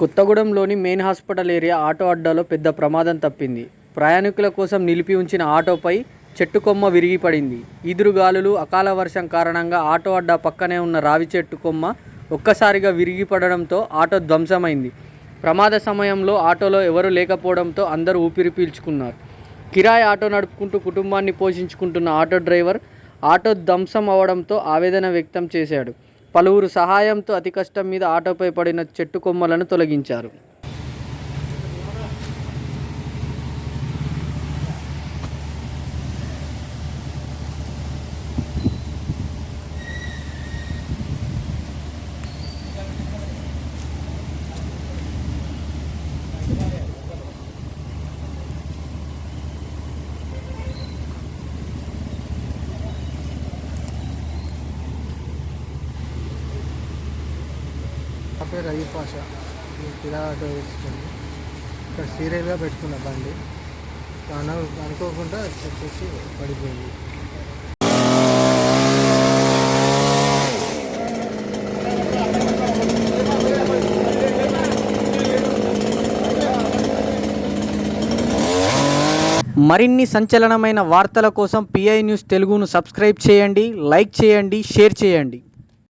కొత్తగూడెంలోని main hospital area auto అడ్డాలో పెద్ద ప్రమాదం తప్పింది. ప్రయాణికుల కోసం నిలిపి ఉంచిన ఆటోపై చెట్టు కొమ్మ విరిగి పడింది ఈదురుగాలులు అకాల వర్షం కారణంగా ఆటో అడ్డా పక్కనే ఉన్న రావి చెట్టు కొమ్మ ఒక్కసారిగా విరిగి పడడంతో ఆటో ధ్వంసమైంది. ప్రమాద సమయంలో ఆటోలో ఎవరూ లేకపోవడంతో అందరూ ఊపిరి పీల్చుకున్నారు. కిరాయి ఆటో నడుపుకుంటూ కుటుంబాన్ని పోషించుకుంటున్న ఆటో డ్రైవర్ ఆటో ధ్వంసం అవడంతో ఆవేదన వ్యక్తం చేశాడు. పలువురు సహాయంతో అతి కష్టం మీద ఆటోపై పడిన చెట్టు కొమ్మలను తొలగించారు. పేరు అయ్యూబ్ పాష నేను ఆటో ఇక్కడ సీరియల్గా పెట్టుకున్న బండి. అన అనుకోకుండా చెప్పేసి పడిపోయింది. మరిన్ని సంచలనమైన వార్తల కోసం పిఐ న్యూస్ తెలుగును సబ్స్క్రైబ్ చేయండి లైక్ చేయండి షేర్ చేయండి.